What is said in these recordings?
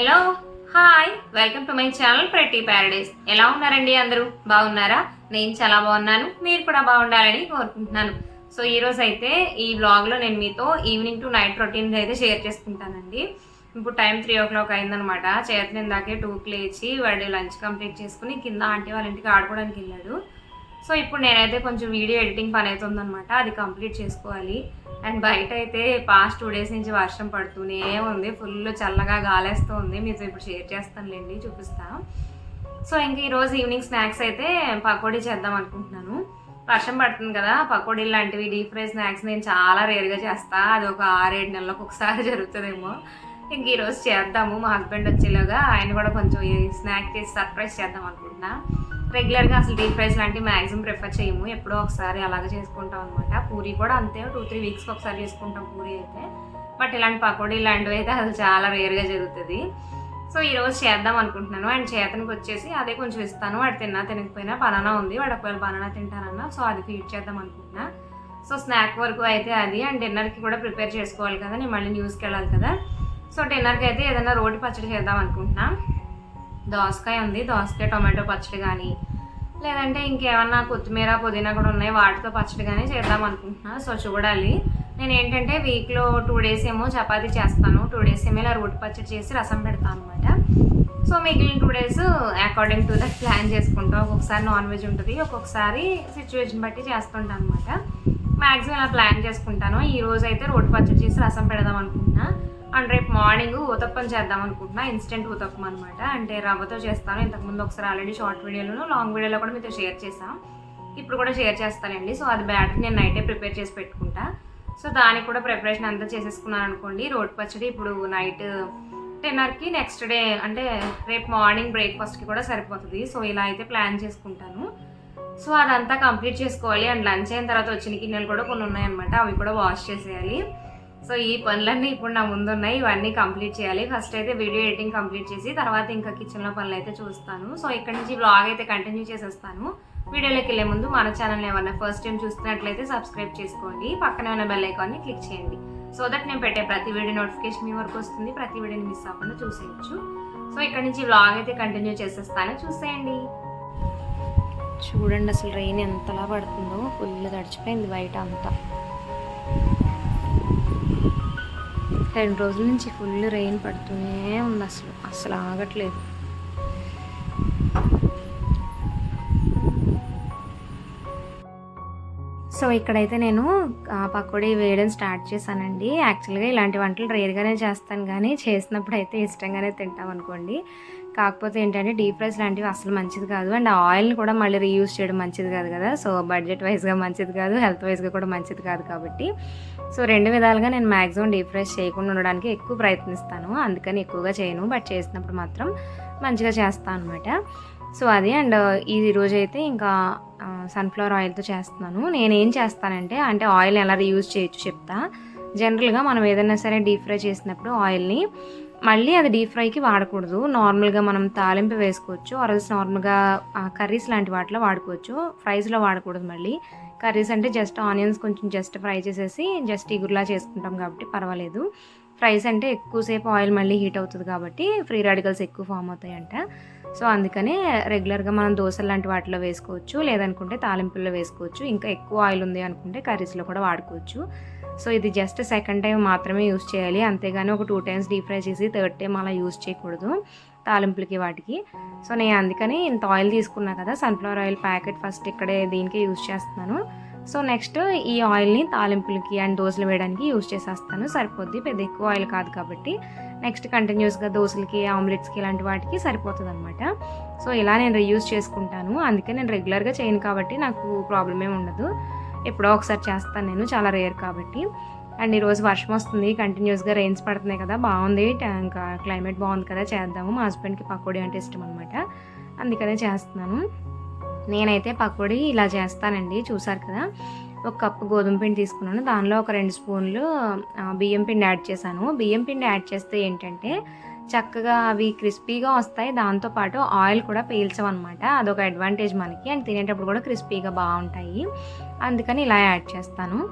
Hello hi welcome to my channel ప్రతి paradise ఎలా ఉన్నారండి అందరూ? బాగున్నారా? నేను చాలా బాగున్నాను. మీరు కూడా బాగుండాలని కోరుకుంటున్నాను. సో ఈరోజు అయితే ఈ వ్లాగ్లో నేను మీతో ఈవినింగ్ టు నైట్ రొటీన్ అయితే షేర్ చేసుకుంటానండి. ఇప్పుడు టైం త్రీ ఓ క్లాక్ అయిందనమాట. చేతన ఇందాకే టూకి లేచి వాడు లంచ్ కంప్లీట్ చేసుకుని కింద ఆంటీ వాళ్ళ ఇంటికి ఆడుకోవడానికి వెళ్ళాడు. సో ఇప్పుడు నేనైతే కొంచెం వీడియో ఎడిటింగ్ పని అయితే ఉందన్నమాట అది కంప్లీట్ చేసుకోవాలి. అండ్ బయట అయితే పాస్ట్ టూ డేస్ నుంచి వర్షం పడుతూనే ఉంది. ఫుల్ చల్లగా గాలేస్తూ ఉంది. మీతో ఇప్పుడు షేర్ చేస్తానులేండి చూపిస్తా. సో ఇంక ఈరోజు ఈవినింగ్ స్నాక్స్ అయితే పకోడీ చేద్దాం అనుకుంటున్నాను. వర్షం పడుతుంది కదా పకోడీ లాంటివి డీప్ ఫ్రై స్నాక్స్ నేను చాలా రేర్గా చేస్తా. అది ఒక ఆరేడు నెలలకు ఒకసారి జరుగుతుందేమో. ఇంక ఈరోజు చేద్దాము. మా హస్బెండ్ వచ్చేలాగా ఆయన కూడా కొంచెం స్నాక్ చేసి సర్ప్రైజ్ చేద్దాం అనుకుంటున్నా. రెగ్యులర్గా అసలు డీప్ ఫ్రైస్ లాంటివి మ్యాక్సిమం ప్రిఫర్ చేయము. ఎప్పుడో ఒకసారి అలాగే చేసుకుంటాం అనమాట పూరి కూడా అంతే టూ త్రీ వీక్స్కి ఒకసారి చేసుకుంటాం పూరి అయితే. బట్ ఇలాంటి పకోడీ ఇలాంటివి అయితే అసలు చాలా రేర్గా జరుగుతుంది. సో ఈరోజు చేద్దాం అనుకుంటున్నాను. అండ్ చేతనికి వచ్చేసి అదే కొంచెం ఇస్తాను. వాడు తిన్నా తినకపోయినా బనానా ఉంది. వాడు ఒకవేళ బనానా తింటానన్నా సో అది ఫీడ్ చేద్దాం అనుకుంటున్నా. సో స్నాక్ వరకు అయితే అది. అండ్ డిన్నర్కి కూడా ప్రిపేర్ చేసుకోవాలి కదా. నేను మళ్ళీ న్యూస్కి వెళ్ళాలి కదా. సో డిన్నర్కి అయితే ఏదైనా రోటి పచ్చడి చేద్దాం అనుకుంటున్నాను దోసకాయ ఉంది. దోసకాయ టొమాటో పచ్చడి కానీ లేదంటే ఇంకేమన్నా కొత్తిమీర పుదీనా కూడా ఉన్నాయి. వాటితో పచ్చడి కానీ చేద్దాం అనుకుంటున్నా. సో చూడాలి. నేను ఏంటంటే వీక్లో టూ డేస్ ఏమో చపాతీ చేస్తాను. టూ డేస్ ఏమో ఇలా రోటి పచ్చడి చేసి రసం పెడతాను అనమాట సో మిగిలిన two days according to that plan చేసుకుంటాం ఒక్కొక్కసారి నాన్ వెజ్ ఉంటుంది. ఒక్కొక్కసారి సిచ్యువేషన్ బట్టి చేస్తుంటాను అనమాట మ్యాక్సిమం ఇలా ప్లాన్ చేసుకుంటాను. ఈ రోజు అయితే రోటి పచ్చడి చేసి రసం పెడదాం అనుకుంటున్నాను అండ్ రేపు మార్నింగ్ ఊతప్పం చేద్దాం అనుకుంటున్నా ఇన్స్టెంట్ ఊతప్పం అనమాట అంటే రవ్వతో చేస్తాను. ఇంతకుముందు ఒకసారి ఆల్రెడీ షార్ట్ వీడియోలోను లాంగ్ వీడియోలో కూడా మీతో షేర్ చేసాం ఇప్పుడు కూడా షేర్ చేస్తానండి. సో అది బ్యాటర్ నేను నైటే ప్రిపేర్ చేసి పెట్టుకుంటా. సో దానికి కూడా ప్రిపరేషన్ అంతా చేసేసుకున్నాను అనుకోండి. రోడ్ పచ్చడి ఇప్పుడు నైట్ డిన్నర్కి నెక్స్ట్ డే అంటే రేపు మార్నింగ్ బ్రేక్ఫాస్ట్కి కూడా సరిపోతుంది. సో ఇలా అయితే ప్లాన్ చేసుకుంటాను. సో అదంతా కంప్లీట్ చేసుకోవాలి. అండ్ లంచ్ అయిన తర్వాత వచ్చిన గిన్నెలు కూడా కొన్ని ఉన్నాయన్నమాట. అవి కూడా వాష్ చేసేయాలి. సో ఈ పనులన్నీ ఇప్పుడు నా ముందు ఉన్నాయి ఇవన్నీ కంప్లీట్ చేయాలి. ఫస్ట్ అయితే వీడియో ఎడిటింగ్ కంప్లీట్ చేసి తర్వాత ఇంకా కిచెన్లో పనులు అయితే చూస్తాను. సో ఇక్కడ నుంచి బ్లాగ్ అయితే కంటిన్యూ చేసేస్తాను. వీడియోలోకి వెళ్ళే ముందు మన ఛానల్ ఏమన్నా ఫస్ట్ టైం చూస్తున్నట్లయితే సబ్స్క్రైబ్ చేసుకోండి. పక్కనే ఉన్న బెల్ ఐకాన్ని క్లిక్ చేయండి. సో దట్ నేను పెట్టే ప్రతి వీడియో నోటిఫికేషన్ మీ వరకు వస్తుంది. ప్రతి వీడియోని మిస్ అవ్వకుండా చూసేయచ్చు. సో ఇక్కడ నుంచి బ్లాగ్ అయితే కంటిన్యూ చేసేస్తాను. చూసేయండి. చూడండి అసలు రెయిన్ ఎంతలా పడుతుందో. ఫుల్ తడిచిపోయింది బయట అంతా. రెండు రోజుల నుంచి ఫుల్ రెయిన్ పడుతూనే ఉంది అసలు. అసలు ఆగట్లేదు. సో ఇక్కడైతే నేను ఆ, పకోడీ వేయడం స్టార్ట్ చేశానండి. యాక్చువల్గా ఇలాంటి వంటలు రేర్గానే చేస్తాను కానీ చేసినప్పుడు అయితే ఇష్టంగానే తింటాం అనుకోండి. కాకపోతే ఏంటంటే డీప్ ఫ్రైస్ లాంటివి అసలు మంచిది కాదు. అండ్ ఆయిల్ని కూడా మళ్ళీ రీయూజ్ చేయడం మంచిది కాదు కదా. సో బడ్జెట్ వైజ్గా మంచిది కాదు హెల్త్ వైజ్గా కూడా మంచిది కాదు కాబట్టి. సో రెండు విధాలుగా నేను మ్యాక్సిమం డీప్ ఫ్రైస్ చేయకుండా ఉండడానికి ఎక్కువ ప్రయత్నిస్తాను. అందుకని ఎక్కువగా చేయను. బట్ చేసినప్పుడు మాత్రం మంచిగా చేస్తాను అనమాట సో అది అండ్ ఈ రోజు అయితే ఇంకా సన్ఫ్లవర్ ఆయిల్తో చేస్తున్నాను. నేను ఏం చేస్తానంటే అంటే ఆయిల్ ఎలా రీయూజ్ చేయొచ్చు చెప్తా. జనరల్గా మనం ఏదైనా సరే డీప్ ఫ్రై చేసినప్పుడు ఆయిల్ని మళ్ళీ అది డీప్ ఫ్రైకి వాడకూడదు. నార్మల్గా మనం తాలింపు వేసుకోవచ్చు. ఆర్ఎల్స్ నార్మల్గా కర్రీస్ లాంటి వాటిలో వాడుకోవచ్చు. ఫ్రైస్లో వాడకూడదు మళ్ళీ. కర్రీస్ అంటే జస్ట్ ఆనియన్స్ కొంచెం జస్ట్ ఫ్రై చేసేసి జస్ట్ ఇగుర్లా చేసుకుంటాం కాబట్టి పర్వాలేదు. ఫ్రైస్ అంటే ఎక్కువసేపు ఆయిల్ మళ్ళీ హీట్ అవుతుంది కాబట్టి ఫ్రీ రాడికల్స్ ఎక్కువ ఫామ్ అవుతాయంట. సో అందుకనే రెగ్యులర్గా మనం దోశలు లాంటి వాటిలో వేసుకోవచ్చు. లేదనుకుంటే తాలింపుల్లో వేసుకోవచ్చు. ఇంకా ఎక్కువ ఆయిల్ ఉంది అనుకుంటే కర్రీస్లో కూడా వాడుకోవచ్చు. సో ఇది జస్ట్ సెకండ్ టైం మాత్రమే యూస్ చేయాలి. అంతేగాని ఒక టూ టైమ్స్ డీప్ ఫ్రై చేసి థర్డ్ టైం అలా యూస్ చేయకూడదు తాలింపులకి వాటికి. సో నేను అందుకని ఇంత ఆయిల్ తీసుకున్నా కదా సన్ఫ్లవర్ ఆయిల్ ప్యాకెట్ ఫస్ట్ ఇక్కడే దీనికి యూస్ చేస్తున్నాను. సో నెక్స్ట్ ఈ ఆయిల్ని తాలింపులకి అండ్ దోశలు వేయడానికి యూస్ చేసేస్తాను. సరిపోద్ది పెద్ద ఎక్కువ ఆయిల్ కాదు కాబట్టి. నెక్స్ట్ కంటిన్యూస్గా దోశలకి ఆమ్లెట్స్కి ఇలాంటి వాటికి సరిపోతుంది అనమాట సో ఇలా నేను రీయూస్ చేసుకుంటాను. అందుకే నేను రెగ్యులర్గా చేయను కాబట్టి నాకు ప్రాబ్లం ఏమి ఉండదు. ఎప్పుడో ఒకసారి చేస్తాను నేను చాలా రేర్ కాబట్టి. అండ్ ఈరోజు వర్షం వస్తుంది కంటిన్యూస్గా రెయిన్స్ పడుతున్నాయి కదా బాగుంది ఇంకా క్లైమేట్ బాగుంది కదా చేద్దాము. మా హస్బెండ్కి పకోడీ అంటే ఇష్టం అనమాట అందుకనే చేస్తున్నాను. నేనైతే పకోడీ ఇలా చేస్తానండి చూసారు కదా. ఒక కప్పు గోధుమ పిండి తీసుకున్నాను. దానిలో ఒక రెండు స్పూన్లు బియ్యం పిండి యాడ్ చేశాను. బియ్యం పిండి యాడ్ చేస్తే ఏంటంటే చక్కగా అవి క్రిస్పీగా వస్తాయి. దాంతోపాటు ఆయిల్ కూడా పీల్చవన్నమాట. అదొక అడ్వాంటేజ్ మనకి. అండ్ తినేటప్పుడు కూడా క్రిస్పీగా బాగుంటాయి. అందుకని ఇలా యాడ్ చేస్తాను.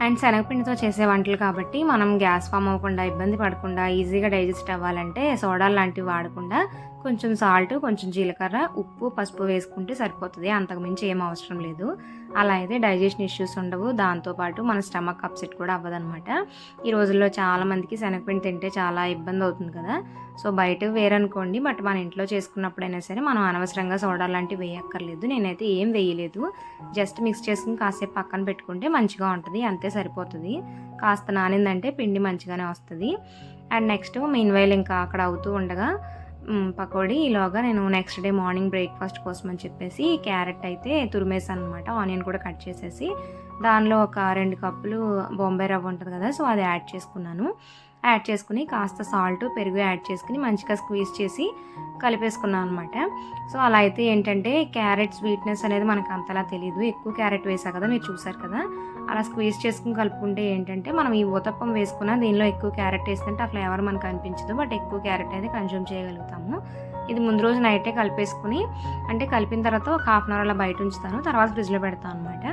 అండ్ శనగపిండితో చేసే వంటలు కాబట్టి మనం గ్యాస్ ఫామ్ అవ్వకుండా ఇబ్బంది పడకుండా ఈజీగా డైజెస్ట్ అవ్వాలంటే సోడాలు లాంటివి వాడకుండా కొంచెం సాల్ట్ కొంచెం జీలకర్ర ఉప్పు పసుపు వేసుకుంటే సరిపోతుంది. అంతకుమించి ఏం అవసరం లేదు. అలా అయితే డైజెషన్ ఇష్యూస్ ఉండవు. దాంతోపాటు మన స్టమక్ అప్సెట్ కూడా అవ్వదన్నమాట. ఈ రోజుల్లో చాలామందికి శనగపిండి తింటే చాలా ఇబ్బంది అవుతుంది కదా. సో బయట వేరనుకోండి బట్ మన ఇంట్లో చేసుకున్నప్పుడైనా సరే మనం అనవసరంగా సోడా లాంటివి వేయక్కర్లేదు. నేనైతే ఏం వేయలేదు. జస్ట్ మిక్స్ చేసుకుని కాసేపు పక్కన పెట్టుకుంటే మంచిగా ఉంటుంది. అంతే సరిపోతుంది. కాస్త నానిందంటే పిండి మంచిగానే వస్తుంది. అండ్ నెక్స్ట్ మెయిన్ వైల్ ఇంకా అక్కడ అవుతూ ఉండగా పకోడీ. ఈలోగా నేను నెక్స్ట్ డే మార్నింగ్ బ్రేక్ఫాస్ట్ కోసం అని చెప్పేసి క్యారెట్ అయితే తురిమేసాను అనమాట ఆనియన్ కూడా కట్ చేసేసి దానిలో ఒక రెండు కప్పులు బొంబాయి రవ్వ ఉంటుంది కదా సో అది యాడ్ చేసుకున్నాను. యాడ్ చేసుకుని కాస్త సాల్ట్ పెరుగు యాడ్ చేసుకుని మంచిగా స్క్వీజ్ చేసి కలిపేసుకున్నాను అనమాట సో అలా అయితే ఏంటంటే క్యారెట్ స్వీట్నెస్ అనేది మనకు అంతలా తెలియదు ఎక్కువ క్యారెట్ వేసా కదా మీరు చూసారు కదా. అలా స్క్వీజ్ చేసుకుని కలుపుకుంటే ఏంటంటే మనం ఈ ఊతప్పం వేసుకున్న దీనిలో ఎక్కువ క్యారెట్ వేస్తుంటే ఆ ఫ్లేవర్ మనకు అనిపించదు. బట్ ఎక్కువ క్యారెట్ అయితే కన్జ్యూమ్ చేయగలుగుతాము. ఇది ముందు రోజు నైటే కలిపేసుకుని అంటే కలిపిన తర్వాత ఒక హాఫ్ అన్ అవర్ అలా బయట ఉంచుతాను. తర్వాత ఫ్రిడ్జ్లో పెడతాను అనమాట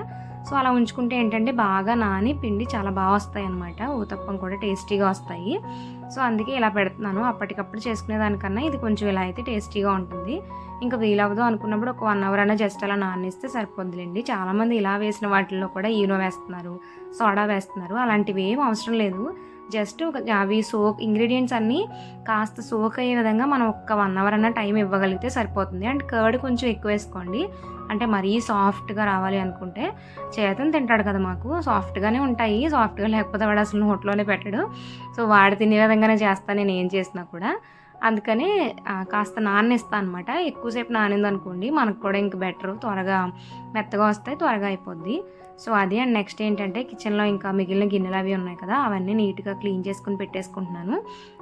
సో అలా ఉంచుకుంటే ఏంటంటే బాగా నాని పిండి చాలా బాగా వస్తాయి అనమాట ఊతప్పం కూడా టేస్టీగా వస్తాయి. సో అందుకే ఇలా పెడుతున్నాను. అప్పటికప్పుడు చేసుకునే దానికన్నా ఇది కొంచెం ఇలా అయితే టేస్టీగా ఉంటుంది. ఇంకా వీలవదు అనుకున్నప్పుడు ఒక వన్ అవర్ అయినా జస్ట్ అలా నానేస్తే సరిపోద్దులేండి. చాలామంది ఇలా వేసిన వాటిల్లో కూడా ఈనో వేస్తున్నారు సోడా వేస్తున్నారు. అలాంటివి ఏం అవసరం లేదు. జస్ట్ ఒక అవి సోక్ ఇంగ్రీడియంట్స్ అన్నీ కాస్త సోక్ అయ్యే విధంగా మనం ఒక్క వన్ అవర్ అన్న టైం ఇవ్వగలిగితే సరిపోతుంది. అండ్ కర్డ్ కొంచెం ఎక్కువ వేసుకోండి. అంటే మరీ సాఫ్ట్గా రావాలి అనుకుంటే చేతను తింటాడు కదా మాకు. సాఫ్ట్గానే ఉంటాయి. సాఫ్ట్గా లేకపోతే వాడు అసలు నోట్లోనే పెట్టడు. సో వాడు తినే విధంగానే చేస్తాను నేను ఏం చేసినా కూడా. అందుకని కాస్త నానేస్తాను అనమాట ఎక్కువసేపు నానింది అనుకోండి మనకు కూడా ఇంక బెటర్. త్వరగా మెత్తగా వస్తాయి త్వరగా అయిపోద్ది. సో అది అండ్ నెక్స్ట్ ఏంటంటే కిచెన్లో ఇంకా మిగిలిన గిన్నెలు అవి ఉన్నాయి కదా అవన్నీ నీట్గా క్లీన్ చేసుకుని పెట్టేసుకుంటున్నాను.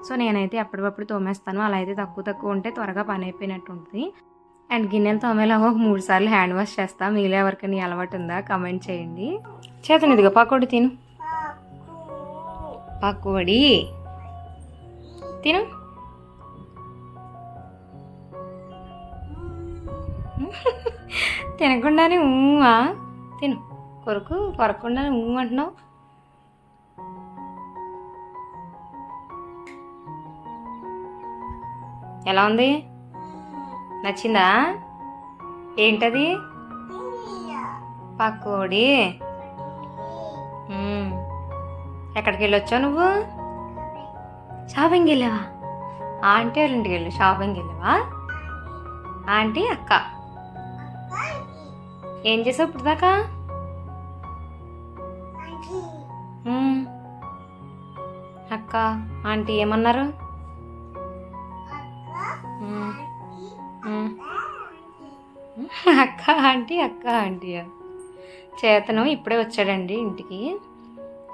సో నేనైతే అప్పటికప్పుడు తోమేస్తాను. అలా అయితే తక్కువ తక్కువ ఉంటే త్వరగా పని అయిపోయినట్టు ఉంటుంది అండ్ గిన్నెలు తోమేలాగా ఒక మూడు సార్లు హ్యాండ్ వాష్ చేస్తా. మీలో ఎవరికైనా అలవాటు ఉందా? కమెంట్ చేయండి. చేతను ఇదిగో పకోడి తిను. పకోడి. తిను. తినకుండానే ఊవా తిను. కొరకు కొరకుండానే ఊ అంటున్నావు. ఎలా ఉంది? నచ్చిందా? ఏంటది? పకోడీ. ఎక్కడికి వెళ్ళొచ్చావు నువ్వు? షాపింగ్కి వెళ్ళావా ఆంటీ వాళ్ళ ఇంటికి వెళ్ళు షాపింగ్కి వెళ్ళావా ఆంటీ అక్క. ఏం చేసావు ఇప్పుడు దాకా. అక్క ఆంటీ ఏమన్నారు? అక్క ఆంటీ అక్క ఆంటీ. చేతను ఇప్పుడే వచ్చాడండి ఇంటికి.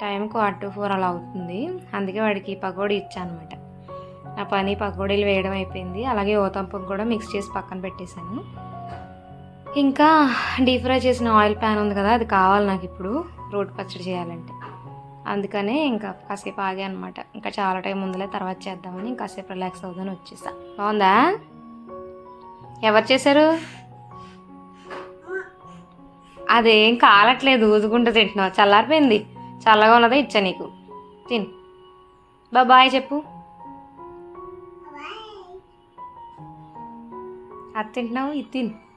టైం క్వార్టర్ టు ఫోర్ అలా అవుతుంది. అందుకే వాడికి పకోడీ ఇచ్చానమాట. అనమాట నా పని పకోడీలు వేయడం అయిపోయింది. అలాగే ఓతంపం కూడా మిక్స్ చేసి పక్కన పెట్టేశాను. ఇంకా డీప్ ఫ్రై చేసిన ఆయిల్ ప్యాన్ ఉంది కదా అది కావాలి నాకు ఇప్పుడు రోటి పచ్చడి చేయాలంటే. అందుకనే ఇంకా కాసేపు ఆగా అనమాట. ఇంకా చాలా టైం ఉందిలే తర్వాత చేద్దామని కాసేపు రిలాక్స్ అవుదామని వచ్చేసా. బాగుందా? ఎవరు చేశారు? అదేం కాలట్లేదు ఊదుకుంటూ తింటున్నావు. చల్లారిపోయింది. చల్లగా ఉన్నదే ఇచ్చా నీకు? తిను. బాయ్ చెప్పు. అది తింటున్నావు? ఇది తిను.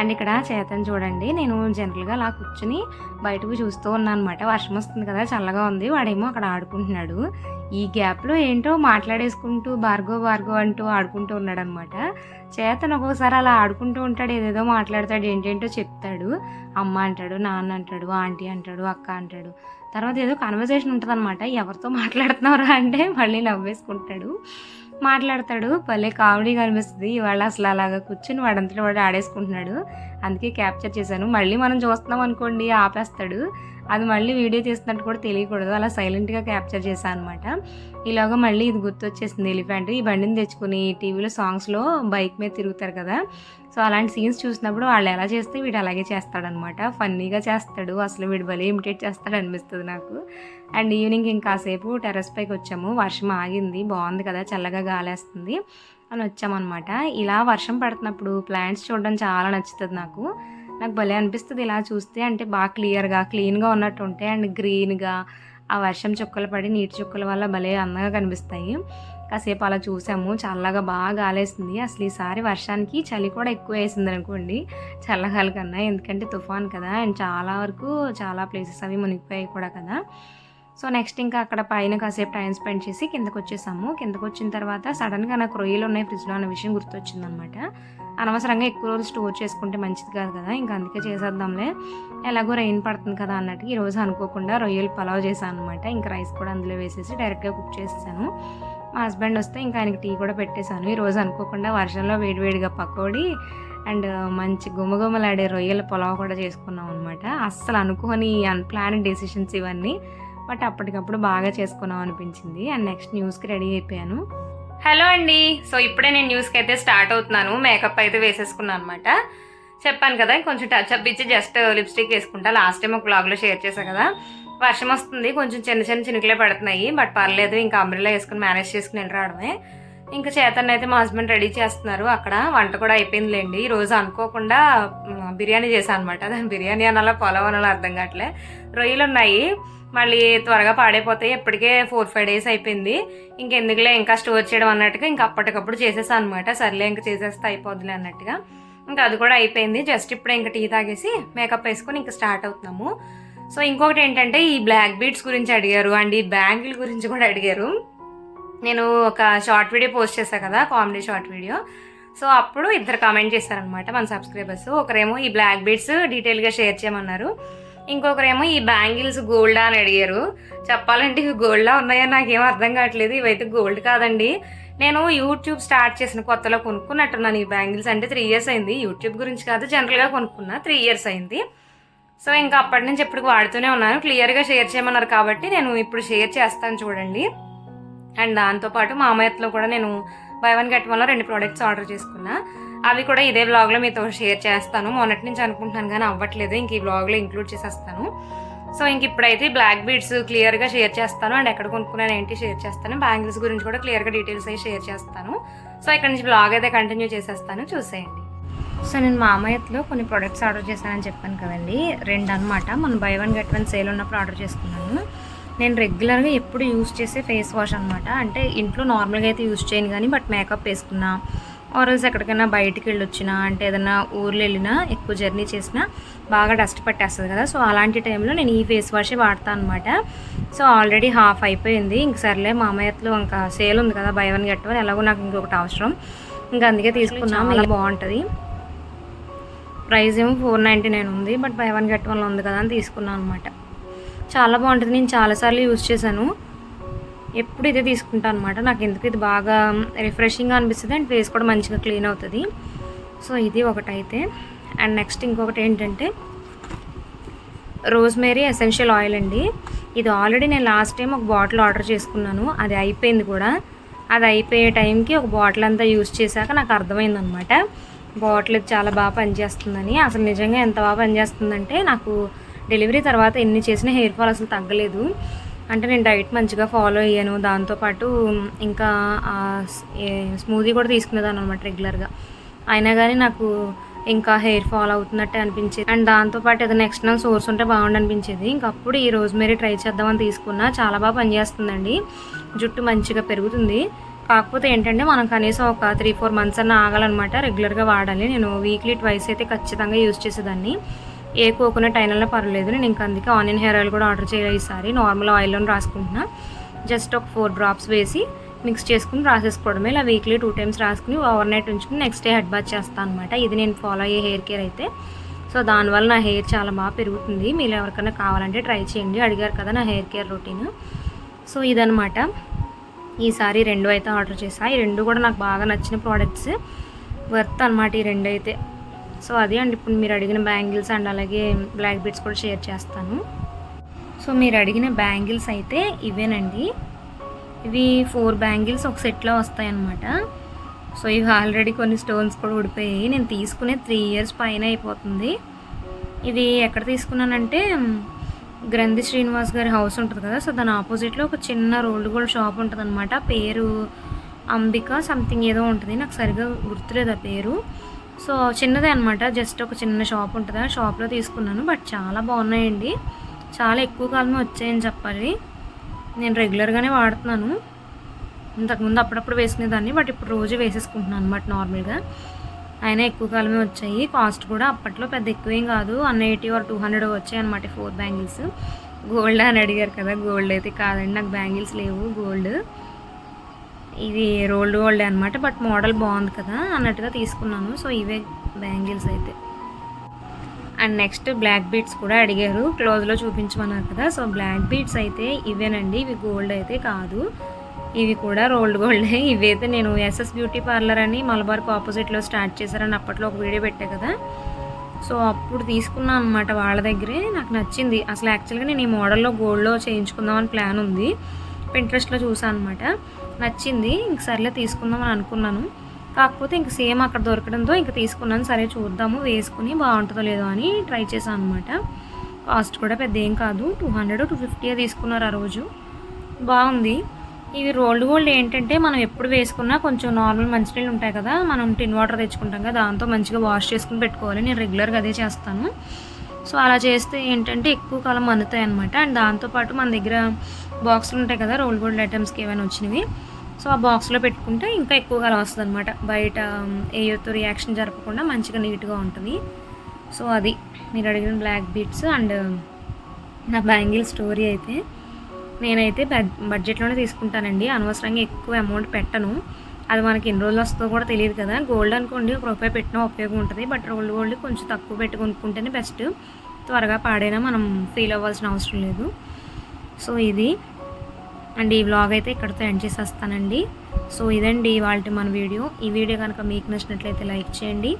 అండ్ ఇక్కడ చేతను చూడండి నేను జనరల్గా అలా కూర్చుని బయటకు చూస్తూ ఉన్నాను అనమాట వర్షం వస్తుంది కదా చల్లగా ఉంది వాడేమో అక్కడ ఆడుకుంటున్నాడు. ఈ గ్యాప్లో ఏంటో మాట్లాడేసుకుంటూ బార్గో బార్గో అంటూ ఆడుకుంటూ ఉన్నాడు అనమాట చేతను ఒక్కొక్కసారి అలా ఆడుకుంటూ ఉంటాడు ఏదేదో మాట్లాడతాడు ఏంటేంటో చెప్తాడు. అమ్మ అంటాడు నాన్న అంటాడు ఆంటీ అంటాడు అక్క అంటాడు. తర్వాత ఏదో కన్వర్జేషన్ ఉంటుందన్నమాట. ఎవరితో మాట్లాడుతున్నారా అంటే మళ్ళీ నవ్వేసుకుంటాడు. మాట్లాడతాడు. భలే కామెడీగా అనిపిస్తుంది ఇవాళ అసలు అలాగా కూర్చుని వాడంతటా వాడు ఆడేసుకుంటున్నాడు. అందుకే క్యాప్చర్ చేశాను. మళ్ళీ మనం చూస్తున్నాం అనుకోండి ఆపేస్తాడు. అది మళ్ళీ వీడియో తీస్తున్నట్టు కూడా తెలియకూడదు. అలా సైలెంట్గా క్యాప్చర్ చేశాను అనమాట ఇలాగ మళ్ళీ ఇది గుర్తొచ్చేసింది ఎలిఫెంట్. ఈ బండిని తెచ్చుకుని టీవీలో సాంగ్స్లో బైక్ మీద తిరుగుతారు కదా. సో అలాంటి సీన్స్ చూసినప్పుడు వాళ్ళు ఎలా చేస్తే వీడు అలాగే చేస్తాడనమాట ఫన్నీగా చేస్తాడు. అసలు వీడు భలే ఇమిటేట్ చేస్తాడు అనిపిస్తుంది నాకు. అండ్ ఈవినింగ్ ఇంకాసేపు టెర్రస్ పైకి వచ్చాము. వర్షం ఆగింది. బాగుంది కదా. చల్లగా గాలేస్తుంది. అని వచ్చామన్నమాట. ఇలా వర్షం పడుతున్నప్పుడు ప్లాంట్స్ చూడడం చాలా నచ్చుతుంది నాకు. నాకు భలే అనిపిస్తుంది ఇలా చూస్తే. అంటే బాగా క్లియర్గా క్లీన్గా ఉన్నట్టు ఉంటాయి అండ్ గ్రీన్గా ఆ వర్షం చుక్కలు పడి నీటి చుక్కల వల్ల భలే అందంగా కనిపిస్తాయి. కాసేపు అలా చూసాము. చల్లగా బాగా గాలేసింది. అసలు ఈసారి వర్షానికి చలి కూడా ఎక్కువ వేసింది అనుకోండి. చల్లగాలి కన్నా. ఎందుకంటే తుఫాన్ కదా. అండ్ చాలా వరకు చాలా ప్లేసెస్ అవి మునిగిపోయాయి కూడా కదా. సో నెక్స్ట్ ఇంకా అక్కడ పైన కాసేపు టైం స్పెండ్ చేసి కిందకు వచ్చేసాము కిందకు వచ్చిన తర్వాత సడన్గా నాకు రొయ్యలు ఉన్నాయి ఫ్రిడ్జ్లో అన్న విషయం గుర్తొచ్చిందనమాట. అనవసరంగా ఎక్కువ రోజులు స్టోర్ చేసుకుంటే మంచిది కాదు కదా ఇంకా అందుకే చేసేద్దాంలే. ఎలాగో రైన్ పడుతుంది కదా అన్నట్టు ఈరోజు అనుకోకుండా రొయ్యలు పలావ్ చేశాను అనమాట ఇంకా రైస్ కూడా అందులో వేసేసి డైరెక్ట్గా కుక్ చేసేసాను. మా హస్బెండ్ వస్తే ఇంకా ఆయనకి టీ కూడా పెట్టేశాను. ఈరోజు అనుకోకుండా వర్షంలో వేడివేడిగా పకోడి అండ్ మంచి గుమగుమలాడే రొయ్యల పొలావ్ కూడా చేసుకున్నాం అనమాట అస్సలు అనుకోని అన్ప్లాన్ డెసిషన్స్ ఇవన్నీ. బట్ అప్పటికప్పుడు బాగా చేసుకున్నాం అనిపించింది. అండ్ నెక్స్ట్ న్యూస్కి రెడీ అయిపోయాను. హలో అండి. సో ఇప్పుడే నేను న్యూస్కి అయితే స్టార్ట్ అవుతున్నాను. మేకప్ అయితే వేసేసుకున్నాను అనమాట చెప్పాను కదా కొంచెం టచ్ అప్ ఇచ్చి జస్ట్ లిప్స్టిక్ వేసుకుంటా. లాస్ట్ టైం ఒక బ్లాగ్లో షేర్ చేశాను కదా. వర్షం వస్తుంది కొంచెం చిన్న చిన్న చినుకులే పడుతున్నాయి. బట్ పర్లేదు ఇంకా అంబ్రిలా వేసుకుని మేనేజ్ చేసుకుని వెళ్ళి రావడమే ఇంకా చేతన్ అయితే మా హస్బెండ్ రెడీ చేస్తున్నారు. అక్కడ వంట కూడా అయిపోయిందిలేండి. ఈ రోజు అనుకోకుండా బిర్యానీ చేశాను అనమాట దాని బిర్యానీ అనాలా పొలం అనాలో అర్థం కావట్లే. రొయ్యలు ఉన్నాయి మళ్ళీ త్వరగా పాడైపోతాయి. ఇప్పటికే ఫోర్ ఫైవ్ డేస్ అయిపోయింది. ఇంకెందుకులే ఇంకా స్టోర్ చేయడం అన్నట్టుగా ఇంకా అప్పటికప్పుడు చేసేసాను అనమాట సర్లే ఇంకా చేసేస్తే అయిపోద్దిలే అన్నట్టుగా. ఇంకా అది కూడా అయిపోయింది. జస్ట్ ఇప్పుడే ఇంకా టీ తాగేసి మేకప్ వేసుకొని ఇంకా స్టార్ట్ అవుతున్నాము. సో ఇంకొకటి ఏంటంటే ఈ బ్లాక్ బీట్స్ గురించి అడిగారు అండ్ ఈ బ్యాంగిల్ గురించి కూడా అడిగారు. నేను ఒక షార్ట్ వీడియో పోస్ట్ చేశాను కదా కామెడీ షార్ట్ వీడియో సో అప్పుడు ఇద్దరు కామెంట్ చేశారనమాట మన సబ్స్క్రైబర్స్ ఒకరేమో ఈ బ్లాక్ బీట్స్ డీటెయిల్గా షేర్ చేయమన్నారు. ఇంకొకరేమో ఈ బ్యాంగిల్స్ గోల్డా అని అడిగారు. చెప్పాలంటే ఇవి గోల్డా ఉన్నాయో నాకేం అర్థం కావట్లేదు. ఇవైతే గోల్డ్ కాదండి. నేను యూట్యూబ్ స్టార్ట్ చేసిన కొత్తలో కొనుక్కున్నట్టున్నాను ఈ బ్యాంగిల్స్. అంటే త్రీ ఇయర్స్ అయింది. యూట్యూబ్ గురించి కాదు జనరల్గా కొనుక్కున్నా. త్రీ ఇయర్స్ అయింది. సో ఇంకా అప్పటి నుంచి ఎప్పటికి వాడుతూనే ఉన్నాను. క్లియర్గా షేర్ చేయమన్నారు కాబట్టి నేను ఇప్పుడు షేర్ చేస్తాను చూడండి. అండ్ దాంతోపాటు మా అమ్మయత్లో కూడా నేను బై వన్ గెట్ వన్లో రెండు ప్రోడక్ట్స్ ఆర్డర్ చేసుకున్నా. అవి కూడా ఇదే బ్లాగ్లో మీతో షేర్ చేస్తాను. మొన్నటి నుంచి అనుకుంటున్నాను కానీ అవ్వట్లేదు. ఇంక ఈ బ్లాగ్లో ఇంక్లూడ్ చేసేస్తాను. సో ఇంక ఇప్పుడైతే బ్లాక్ బీడ్స్ క్లియర్గా షేర్ చేస్తాను. అండ్ ఎక్కడ కొనుక్కున్నాను ఏంటి షేర్ చేస్తాను. బ్యాంగిల్స్ గురించి కూడా క్లియర్గా డీటెయిల్స్ అయి షేర్ చేస్తాను. సో ఇక్కడ నుంచి బ్లాగ్ అయితే కంటిన్యూ చేసేస్తాను. చూసేయండి. సో నేను మామయ్యలో కొన్ని ప్రొడక్ట్స్ ఆర్డర్ చేశానని చెప్పాను కదండి. రెండు అనమాట మనం buy one get one sale ఉన్నప్పుడు ఆర్డర్ చేసుకున్నాను. నేను రెగ్యులర్గా ఎప్పుడు యూస్ చేసే ఫేస్ వాష్ అనమాట అంటే ఇంట్లో నార్మల్గా అయితే యూస్ చేయను కానీ బట్ మేకప్ వేసుకున్నా. ఆర్ఎల్స్ ఎక్కడికైనా బయటికి వెళ్ళి వచ్చినా అంటే ఏదైనా ఊర్లో వెళ్ళినా ఎక్కువ జర్నీ చేసినా బాగా డస్ట్ పట్టేస్తుంది కదా. సో అలాంటి టైంలో నేను ఈ ఫేస్ వాషే వాడతాను అనమాట సో ఆల్రెడీ హాఫ్ అయిపోయింది. ఇంక సర్లే మా అమ్మయ్యలో ఇంకా సేల్ ఉంది కదా బై వన్ గెట్ వన్ ఎలాగో నాకు ఇంకొకటి అవసరం. ఇంకా అందుకే తీసుకున్నాం అలా బాగుంటుంది. ప్రైస్ ఏమో ఫోర్ నైంటీ నైన్ ఉంది బట్ బై వన్ గెట్ వన్లో ఉంది కదా అని తీసుకున్నాను అనమాట చాలా బాగుంటుంది. నేను చాలాసార్లు యూజ్ చేశాను. ఎప్పుడు ఇదే తీసుకుంటాను అనమాట నాకు ఎందుకు ఇది బాగా రిఫ్రెషింగ్గా అనిపిస్తుంది అండ్ ఫేస్ కూడా మంచిగా క్లీన్ అవుతుంది. సో ఇది ఒకటైతే. అండ్ నెక్స్ట్ ఇంకొకటి ఏంటంటే రోజ్మేరీ ఎసెన్షియల్ ఆయిల్ అండి. ఇది ఆల్రెడీ నేను లాస్ట్ టైం ఒక బాటిల్ ఆర్డర్ చేసుకున్నాను. అది అయిపోయింది కూడా. అది అయిపోయే టైంకి ఒక బాటిల్ అంతా యూజ్ చేశాక నాకు అర్థమైందనమాట బాటిల్ ఇది చాలా బాగా పనిచేస్తుందని. అసలు నిజంగా ఎంత బాగా పనిచేస్తుందంటే నాకు డెలివరీ తర్వాత ఎన్ని చేసిన హెయిర్ ఫాల్ అసలు తగ్గలేదు. అంటే నేను డైట్ మంచిగా ఫాలో అయ్యాను. దాంతోపాటు ఇంకా స్మూదీ కూడా తీసుకునేదాన్ని అనమాట రెగ్యులర్గా. అయినా కానీ నాకు ఇంకా హెయిర్ ఫాల్ అవుతున్నట్టే అనిపించేది. అండ్ దాంతోపాటు ఏదైనా ఎక్స్టర్నల్ సోర్స్ ఉంటే బాగుండి అనిపించేది. ఇంకప్పుడు ఈ రోజు మేరీ ట్రై చేద్దామని తీసుకున్నా. చాలా బాగా పనిచేస్తుందండి జుట్టు మంచిగా పెరుగుతుంది. కాకపోతే ఏంటంటే మనం కనీసం ఒక త్రీ ఫోర్ మంత్స్ అన్న ఆగాలన్నమాట. రెగ్యులర్గా వాడాలి. నేను వీక్లీ ట్వైస్ అయితే ఖచ్చితంగా యూజ్ చేసేదాన్ని. ఏ కోకోనట్ అయినా పర్వాలేదు. నేను ఇంకా అందుకే ఆనియన్ హెయిర్ ఆయిల్ కూడా ఆర్డర్ చేయాలి ఈసారి. నార్మల్ ఆయిల్లో రాసుకుంటున్నా. జస్ట్ ఒక ఫోర్ డ్రాప్స్ వేసి మిక్స్ చేసుకుని రాసేసుకోవడమే. ఇలా వీక్లీ టూ టైమ్స్ రాసుకుని ఓవర్ నైట్ ఉంచుకుని నెక్స్ట్ డే హెడ్ బాత్ చేస్తాను అనమాట ఇది నేను ఫాలో అయ్యే హెయిర్ కేర్ అయితే. సో దానివల్ల నా హెయిర్ చాలా బాగా పెరుగుతుంది. మీరు ఎవరికైనా కావాలంటే ట్రై చేయండి. అడిగారు కదా నా హెయిర్ కేర్ రొటీన్. సో ఇదనమాట ఈసారి రెండు అయితే ఆర్డర్ చేసా ఈ రెండు కూడా నాకు బాగా నచ్చిన ప్రోడక్ట్స్. వర్త్ అనమాట ఈ రెండు అయితే. సో అదే అండి ఇప్పుడు మీరు అడిగిన బ్యాంగిల్స్ అండ్ అలాగే బ్లాక్ బీడ్స్ కూడా షేర్ చేస్తాను. సో మీరు అడిగిన బ్యాంగిల్స్ అయితే ఇవేనండి. ఇవి ఫోర్ బ్యాంగిల్స్ ఒక సెట్లో వస్తాయన్నమాట. సో ఇవి ఆల్రెడీ కొన్ని స్టోన్స్ కూడా ఊడిపోయాయి. నేను తీసుకునే త్రీ ఇయర్స్ పైన అయిపోతుంది. ఇవి ఎక్కడ తీసుకున్నానంటే గ్రంథి శ్రీనివాస్ గారి హౌస్ ఉంటుంది కదా సో దాని ఆపోజిట్లో ఒక చిన్న రోల్డ్ గోల్డ్ షాప్ ఉంటుంది అనమాట పేరు అంబిక సంథింగ్ ఏదో ఉంటుంది. నాకు సరిగా గుర్తులేదు ఆ పేరు. సో చిన్నదే అనమాట జస్ట్ ఒక చిన్న షాప్ ఉంటుంది. ఆ షాప్లో తీసుకున్నాను. బట్ చాలా బాగున్నాయండి. చాలా ఎక్కువ కాలమే వచ్చాయని చెప్పాలి. నేను రెగ్యులర్గానే వాడుతున్నాను. ఇంతకుముందు అప్పుడప్పుడు వేసుకునేదాన్ని. బట్ ఇప్పుడు రోజు వేసేసుకుంటున్నాను అనమాట నార్మల్గా. అయినా ఎక్కువ కాలమే వచ్చాయి. కాస్ట్ కూడా అప్పట్లో పెద్ద ఎక్కువేం కాదు. One eighty or two hundred వచ్చాయి అనమాట ఫోర్ బ్యాంగిల్స్. గోల్డ్ అని అడిగారు కదా. గోల్డ్ అయితే కాదండి. నాకు బ్యాంగిల్స్ లేవు. గోల్డ్. ఇది రోల్డ్ గోల్డ్ అనమాట బట్ మోడల్ బాగుంది కదా అన్నట్టుగా తీసుకున్నాను. సో ఇవే బ్యాంగిల్స్ అయితే. అండ్ నెక్స్ట్ బ్లాక్ బీట్స్ కూడా అడిగారు. క్లోజ్లో చూపించమన్నారు కదా. సో బ్లాక్ బీట్స్ అయితే ఇవేనండి. ఇవి గోల్డ్ అయితే కాదు. ఇవి కూడా రోల్డ్ గోల్డే. ఇవైతే నేను ఎస్ఎస్ బ్యూటీ పార్లర్ అని మలబార్కు ఆపోజిట్లో స్టార్ట్ చేశారని అప్పట్లో ఒక వీడియో పెట్టా కదా. సో అప్పుడు తీసుకున్నాను అనమాట వాళ్ళ దగ్గరే. నాకు నచ్చింది. అసలు యాక్చువల్గా నేను ఈ మోడల్లో గోల్డ్లో చేయించుకుందామని ప్లాన్ ఉంది. పింట్రెస్ట్లో చూసాను అనమాట నచ్చింది. ఇంక సర్లే తీసుకుందాం అని అనుకున్నాను. కాకపోతే ఇంక సేమ్ అక్కడ దొరకడంతో ఇంక తీసుకున్నాను. సరే చూద్దాము. వేసుకుని బాగుంటుందో లేదో అని ట్రై చేశాను అనమాట కాస్ట్ కూడా పెద్ద ఏం కాదు. టూ హండ్రెడ్ టూ ఫిఫ్టీ తీసుకున్నారు ఆ రోజు. బాగుంది. ఇవి రోల్డ్ గోల్డ్ ఏంటంటే మనం ఎప్పుడు వేసుకున్నా కొంచెం నార్మల్ మంచినీళ్ళు ఉంటాయి కదా మనం టిన్ వాటర్ తెచ్చుకుంటాం కదా దాంతో మంచిగా వాష్ చేసుకుని పెట్టుకోవాలి. నేను రెగ్యులర్గా అదే చేస్తాను. సో అలా చేస్తే ఏంటంటే ఎక్కువ కాలం అందుతాయి అనమాట అండ్ దాంతోపాటు మన దగ్గర బాక్సులు ఉంటాయి కదా రోల్ గోల్డ్ ఐటమ్స్కి ఏమైనా వచ్చినవి. సో ఆ బాక్స్లో పెట్టుకుంటే ఇంకా ఎక్కువగా కాలం వస్తుంది అనమాట బయట ఏయోతో రియాక్షన్ జరపకుండా మంచిగా నీట్గా ఉంటుంది. సో అది. మీరు అడిగిన బ్లాక్ బీట్స్ అండ్ నా బ్యాంగిల్ స్టోరీ అయితే నేనైతే బడ్జెట్లోనే తీసుకుంటానండి. అనవసరంగా ఎక్కువ అమౌంట్ పెట్టను. అది మనకి ఎన్ని రోజులు వస్తుందో కూడా తెలియదు కదా. గోల్డ్ అనుకోండి ఒక రూపాయి పెట్టినా ఉపయోగం ఉంటుంది. బట్ రోల్డ్ గోల్డ్ కొంచెం తక్కువ పెట్టి కొనుక్కుంటేనే బెస్ట్. త్వరగా పాడైనా మనం ఫీల్ అవ్వాల్సిన అవసరం లేదు. సో ఇది. అండ్ ఈ వ్లాగ్ అయితే ఇక్కడితో ఎండ్ చేసేస్తానండి. సో ఇదండి వాళ్ళ మన వీడియో. ఈ వీడియో కనుక మీకు నచ్చినట్లయితే లైక్ చేయండి.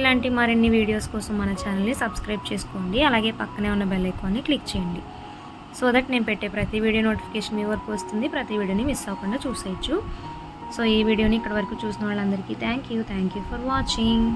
ఇలాంటి మరిన్ని వీడియోస్ కోసం మన ఛానల్ని సబ్స్క్రైబ్ చేసుకోండి. అలాగే పక్కనే ఉన్న బెల్ ఐకాన్ని క్లిక్ చేయండి. సో దట్ నేను పెట్టే ప్రతి వీడియో నోటిఫికేషన్ మీ వరకు వస్తుంది. ప్రతి వీడియోని మిస్ అవ్వకుండా చూసేయచ్చు. సో ఈ వీడియోని ఇక్కడ వరకు చూసిన వాళ్ళందరికీ thank you thank you for watching